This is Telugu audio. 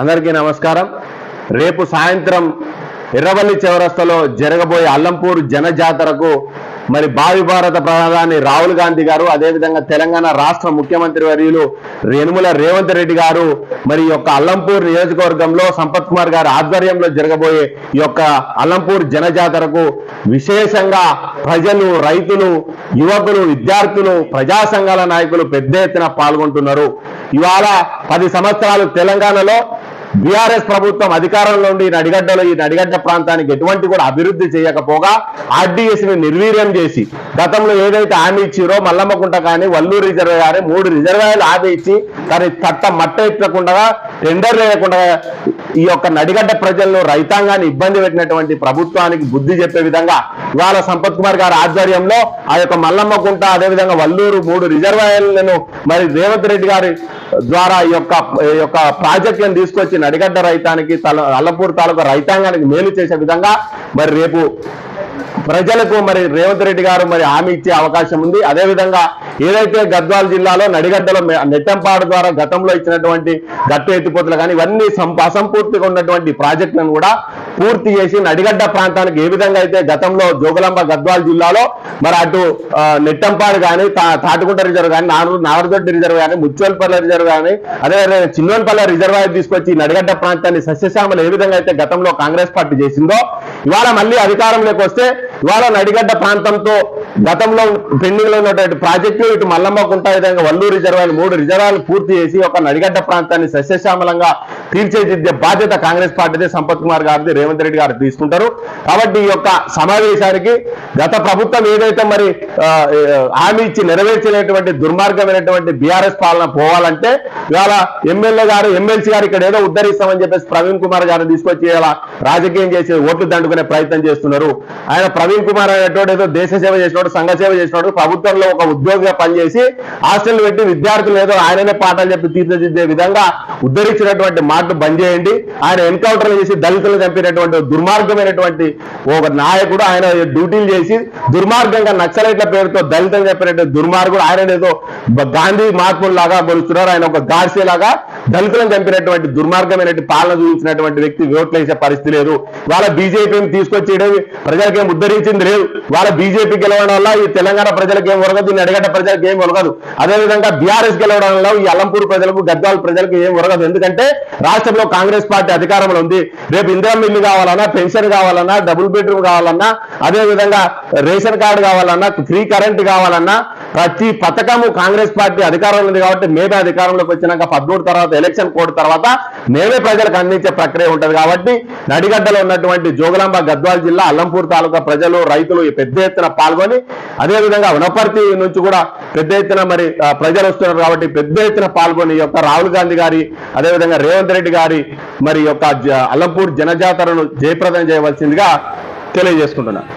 అందరికీ నమస్కారం. రేపు సాయంత్రం ఎర్రవల్లి చౌరస్తలో జరగబోయే అల్లంపూర్ జనజాతరకు మరి భావి భారత ప్రధాని రాహుల్ గాంధీ గారు అదేవిధంగా తెలంగాణ రాష్ట్ర ముఖ్యమంత్రి వర్యులు రేణుముల రేవంత్ రెడ్డి గారు మరి యొక్క అల్లంపూర్ నియోజకవర్గంలో సంపత్ కుమార్ గారి ఆధ్వర్యంలో జరగబోయే ఈ యొక్క అల్లంపూర్ జనజాతరకు విశేషంగా ప్రజలు రైతులు యువకులు విద్యార్థులు ప్రజా సంఘాల నాయకులు పెద్ద ఎత్తున పాల్గొంటున్నారు. ఇవాళ పది సంవత్సరాలు తెలంగాణలో బీఆర్ఎస్ ప్రభుత్వం అధికారంలో ఉండి ఈ నడిగడ్డలో ఈ నడిగడ్డ ప్రాంతానికి ఎటువంటి కూడా అభివృద్ధి చేయకపోగా ఆర్డీఎస్ని ని నిర్వీర్యం చేసి గతంలో ఏదైతే హామీ ఇచ్చిరో మల్లమ్మకుంట కానీ వల్లూరు రిజర్వ్ కానీ మూడు రిజర్వాయర్లు హామీ ఇచ్చి దాని తట్ట మట్ట ఎత్తకుండా టెండర్ లేకుండా ఈ యొక్క నడిగడ్డ ప్రజలను రైతాంగాన్ని ఇబ్బంది పెట్టినటువంటి ప్రభుత్వానికి బుద్ధి చెప్పే విధంగా ఇవాళ సంపత్ కుమార్ గారి ఆధ్వర్యంలో ఆ యొక్క మల్లమ్మకుంట అదేవిధంగా వల్లూరు మూడు రిజర్వాయర్లను మరి రేవంత్ రెడ్డి గారి ద్వారా ఈ యొక్క ఈ యొక్క ప్రాజెక్టులను తీసుకొచ్చి నడిగడ్డ రైతానికి తల అల్లపూర్ తాలూకా రైతాంగానికి మేలు చేసే విధంగా మరి రేపు ప్రజలకు మరి రేవంత్ రెడ్డి గారు మరి హామీ ఇచ్చే అవకాశం ఉంది. అదేవిధంగా ఏదైతే గద్వాల జిల్లాలో నడిగడ్డలో నెట్టంపాడు ద్వారా గతంలో ఇచ్చినటువంటి గట్టు ఎత్తిపోతులు కానీ ఇవన్నీ సం- అసంపూర్తిగా ఉన్నటువంటి ప్రాజెక్టులను కూడా పూర్తి చేసి నడిగడ్డ ప్రాంతానికి ఏ విధంగా అయితే గతంలో జోగులాంబ గద్వాల జిల్లాలో మరి అటు నెట్టంపాడు కానీ తాటుకుంట రిజర్వ్ కానీ నారు నారదొడ్డి రిజర్వ్ కానీ ముచ్చోల్పల్లి రిజర్వ్ కానీ అదేవిధంగా చిన్నోన్పల్లి రిజర్వాయర్ తీసుకొచ్చి నడిగడ్డ ప్రాంతాన్ని సస్యశ్యామలు ఏ విధంగా అయితే గతంలో కాంగ్రెస్ పార్టీ చేసిందో ఇవాళ మళ్ళీ అధికారంలోకి వస్తే ఇవాళ నడిగడ్డ ప్రాంతంతో గతంలో పెండింగ్లో ఉన్నటువంటి ప్రాజెక్టులు ఇటు మల్లమ్మకుంట విధంగా వల్లూరు రిజర్వాయర్ మూడు రిజర్వాయర్లు పూర్తి చేసి ఒక నడిగడ్డ ప్రాంతాన్ని సస్యశ్యామలంగా తీర్చిదిద్దే బాధ్యత కాంగ్రెస్ పార్టీదే సంపత్ కుమార్ గారిది రేవంత్ రెడ్డి గారు తీసుకుంటారు. కాబట్టి ఈ యొక్క సమావేశానికి గత ప్రభుత్వం ఏదైతే మరి హామీ ఇచ్చి నెరవేర్చినటువంటి దుర్మార్గమైనటువంటి బీఆర్ఎస్ పాలన పోవాలంటే ఇవాళ ఎమ్మెల్యే గారు ఎమ్మెల్సీ గారు ఇక్కడ ఏదో ఉద్ధరిస్తామని చెప్పేసి ప్రవీణ్ కుమార్ గారిని తీసుకొచ్చి ఇలా రాజకీయం చేసి ఓట్లు దండుకునే ప్రయత్నం చేస్తున్నారు. ఆయన ప్రవీణ్ కుమార్ అనేటువంటి ఏదో దేశ సేవ చేసినాడు సంఘ సేవ చేసినాడు ప్రభుత్వంలో ఒక ఉద్యోగిగా పనిచేసి హాస్టల్ పెట్టి విద్యార్థులు ఏదో ఆయననే పాఠాలు చెప్పి తీర్చిదిద్దే విధంగా ఉద్ధరించినటువంటి మాటలు బంద్ చేయండి. ఆయన ఎన్కౌంటర్లు చేసి దళితులు చంపినటువంటి దుర్మార్గమైనటువంటి ఒక నాయకుడు ఆయన డ్యూటీలు చేసి దుర్మార్గంగా నక్సలైట్ల పేరుతో దళితులు చెప్పినటువంటి దుర్మార్గుడు ఆయన ఏదో గాంధీ మహాత్ములు లాగా పోలుస్తున్నారు ఆయన ఒక గాడ్సే లాగా దళితులను చంపినటువంటి దుర్మార్గమైనటువంటి పాలన చూపించినటువంటి వ్యక్తి ఓట్లు వేసే పరిస్థితి లేదు. వాళ్ళ బీజేపీని తీసుకొచ్చి ప్రజలకు ప్రజలకేం ఉద్ధరించింది లేదు. వాళ్ళ బీజేపీ గెలవడం వల్ల ఈ తెలంగాణ ప్రజలకు ఏం ఒరగదు ఈ నడిగడ్డ ప్రజలకు ఏం ఒరగదు. అదేవిధంగా బీఆర్ఎస్ గెలవడం వల్ల ఈ అలంపూర్ ప్రజలకు గద్వాల ప్రజలకు ఏం ఒరగదు. ఎందుకంటే రాష్ట్రంలో కాంగ్రెస్ పార్టీ అధికారంలో ఉంది. రేపు ఇందిరా మిల్లు కావాలన్నా పెన్షన్ కావాలన్నా డబుల్ బెడ్రూమ్ కావాలన్నా అదేవిధంగా రేషన్ కార్డు కావాలన్నా ఫ్రీ కరెంట్ కావాలన్నా ప్రతి పథకము కాంగ్రెస్ పార్టీ అధికారంలో ఉంది కాబట్టి మేమే అధికారంలోకి వచ్చినాక పద్మూడు తర్వాత ఎలక్షన్ కోడ్ తర్వాత మేమే ప్రజలకు అందించే ప్రక్రియ ఉంటుంది కాబట్టి నడిగడ్డలో ఉన్నటువంటి జోగులాంబ గద్వాల జిల్లా అల్లంపూర్ తాలూకా ప్రజలు రైతులు ఈ పెద్ద ఎత్తున పాల్గొని అదేవిధంగా వనపర్తి నుంచి కూడా పెద్ద ఎత్తున మరి ప్రజలు వస్తున్నారు కాబట్టి పెద్ద ఎత్తున పాల్గొని ఈ యొక్క రాహుల్ గాంధీ గారి అదేవిధంగా రేవంత్ రెడ్డి గారి మరి యొక్క జ- అల్లంపూర్ జనజాతరను జయప్రదం చేయవలసిందిగా తెలియజేసుకుంటున్నాను